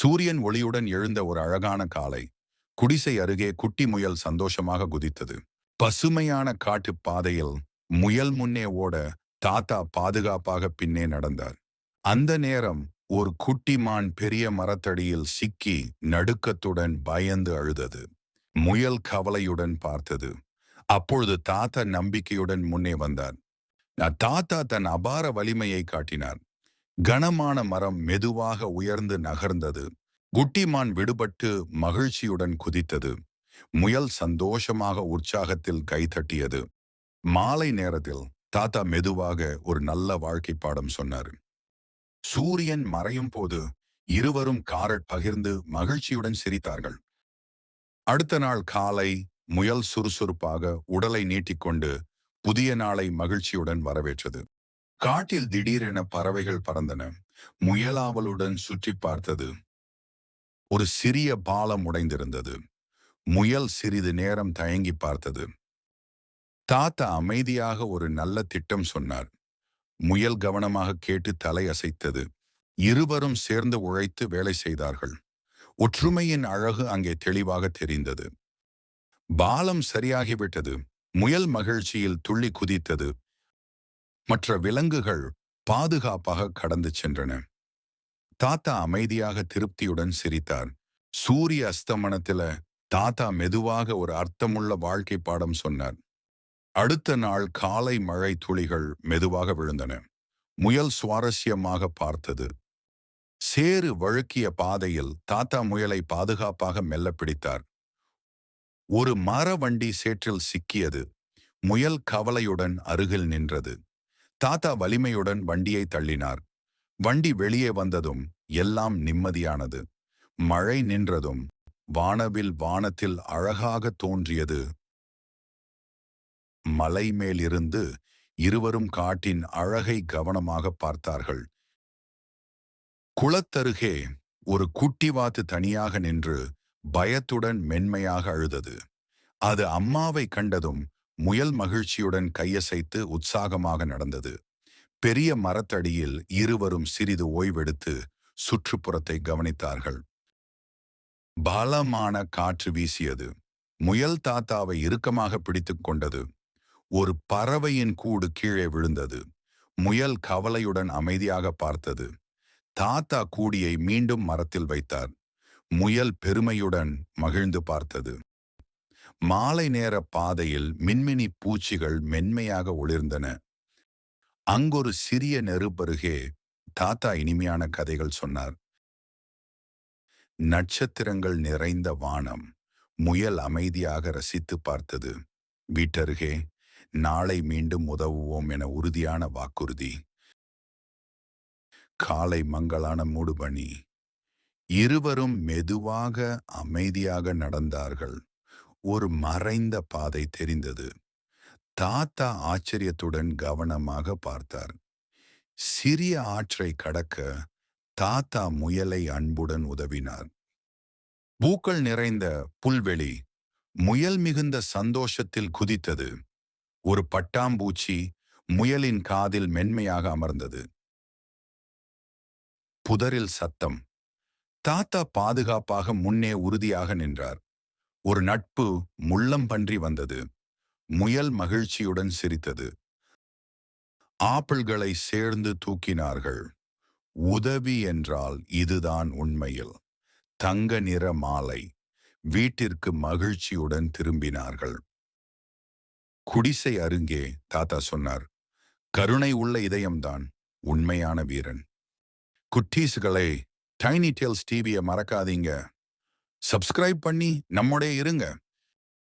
சூரியன் ஒளியுடன் எழுந்த ஒரு அழகான காலை குடிசை அருகே குட்டி முயல் சந்தோஷமாக குதித்தது. பசுமையான காட்டுப் பாதையில் முயல் முன்னே ஓட தாத்தா பாதுகாப்பாக பின்னே நடந்தார். அந்த நேரம் ஒரு குட்டி மான் பெரிய மரத்தடியில் சிக்கி நடுக்கத்துடன் பயந்து அழுதது. முயல் கவலையுடன் பார்த்தது. அப்பொழுது தாத்தா நம்பிக்கையுடன் முன்னே வந்தார். தாத்தா தன் அபார வலிமையை காட்டினார். கனமான மரம் மெதுவாக உயர்ந்து நகர்ந்தது. குட்டிமான் விடுபட்டு மகிழ்ச்சியுடன் குதித்தது. முயல் சந்தோஷமாக உற்சாகத்தில் கைதட்டியது மாலை நேரத்தில் தாத்தா மெதுவாக ஒரு நல்ல வாழ்க்கை பாடம் சொன்னார். சூரியன் மறையும் போது இருவரும் காரட் பகிர்ந்து மகிழ்ச்சியுடன் சிரித்தார்கள். அடுத்த நாள் காலை முயல் சுறுசுறுப்பாக உடலை நீட்டிக்கொண்டு புதிய நாளை மகிழ்ச்சியுடன் வரவேற்றது. காட்டில் திடீரென பறவைகள் பறந்தன. முயலாவலுடன் சுற்றி பார்த்தது ஒரு சிறிய பாலம் உடைந்திருந்தது. முயல் சிறிது நேரம் தயங்கி பார்த்தது. தாத்தா அமைதியாக ஒரு நல்ல திட்டம் சொன்னார். முயல் கவனமாக கேட்டு தலை அசைத்தது. இருவரும் சேர்ந்து உழைத்து வேலை செய்தார்கள். ஒற்றுமையின் அழகு அங்கே தெளிவாக தெரிந்தது. பாலம் சரியாகிவிட்டது. முயல் மகிழ்ச்சியில் துள்ளி குதித்தது. மற்ற விலங்குகள் பாதுகாப்பாக கடந்து சென்றன. தாத்தா அமைதியாக திருப்தியுடன் சிரித்தார். சூரிய அஸ்தமனத்தில தாத்தா மெதுவாக ஒரு அர்த்தமுள்ள வாழ்க்கை பாடம் சொன்னார். அடுத்த நாள் காலை மழை துளிகள் மெதுவாக விழுந்தன. முயல் சுவாரஸ்யமாக பார்த்தது. சேறு வழுக்கிய பாதையில் தாத்தா முயலை பாதுகாப்பாக மெல்ல பிடித்தார். ஒரு மர வண்டி சேற்றில் சிக்கியது. முயல் கவலையுடன் அருகில் நின்றது. தாத்தா வலிமையுடன் வண்டியை தள்ளினார். வண்டி வெளியே வந்ததும் எல்லாம் நிம்மதியானது. மழை நின்றதும் வானவில் வானத்தில் அழகாக தோன்றியது. மலை மேலிருந்து இருவரும் காட்டின் அழகை கவனமாக பார்த்தார்கள். குளத்தருகே ஒரு குட்டிவாத்து தனியாக நின்று பயத்துடன் மென்மையாக அழுதது. அது அம்மாவை கண்டதும் முயல் மகிழ்ச்சியுடன் கையசைத்து உற்சாகமாக நடந்தது. பெரிய மரத்தடியில் இருவரும் சிறிது ஓய்வெடுத்து சுற்றுப்புறத்தை கவனித்தார்கள். பலமான காற்று வீசியது. முயல் தாத்தாவை இறுக்கமாக பிடித்துக் கொண்டது. ஒரு பறவையின் கூடு கீழே விழுந்தது. முயல் கவலையுடன் அமைதியாக பார்த்தது. தாத்தா கூடியை மீண்டும் மரத்தில் வைத்தார். முயல் பெருமையுடன் மகிழ்ந்து பார்த்தது. மாலை நேர பாதையில் மின்மினி பூச்சிகள் மென்மையாக ஒளிர்ந்தன. அங்கொரு சிறிய நெருப்பருகே தாத்தா இனிமையான கதைகள் சொன்னார். நட்சத்திரங்கள் நிறைந்த வானம் முயல் அமைதியாக ரசித்து பார்த்தது. வீட்டருகே நாளை மீண்டும் உதவுவோம் என உறுதியான வாக்குறுதி. காலை மங்களான மூடுபணி இருவரும் மெதுவாக அமைதியாக நடந்தார்கள். ஒரு மறைந்த பாதை தெரிந்தது. தாத்தா ஆச்சரியத்துடன் கவனமாக பார்த்தார். சிறிய ஆற்றை கடக்க தாத்தா முயலை அன்புடன் உதவினார். பூக்கள் நிறைந்த புல்வெளி முயல் மிகுந்த சந்தோஷத்தில் குதித்தது. ஒரு பட்டாம்பூச்சி முயலின் காதில் மென்மையாக அமர்ந்தது. புதரில் சத்தம். தாத்தா பாதுகாப்பாக முன்னே உறுதியாக நின்றார். ஒரு நட்பு முள்ளம் பன்றி வந்தது. முயல் மகிழ்ச்சியுடன் சிரித்தது. ஆப்பிள்களை சேர்ந்து தூக்கினார்கள். உதவி என்றால் இதுதான் உண்மையில். தங்க நிற மாலை. வீட்டிற்கு மகிழ்ச்சியுடன் திரும்பினார்கள். குடிசை அருங்கே தாத்தா சொன்னார் கருணை உள்ள இதயம்தான் உண்மையான வீரன். குட்டீஸ்களை டைனி டேல்ஸ் டிவியை மறக்காதீங்க. சப்ஸ்கிரைப் பண்ணி நம்முடைய இருங்க.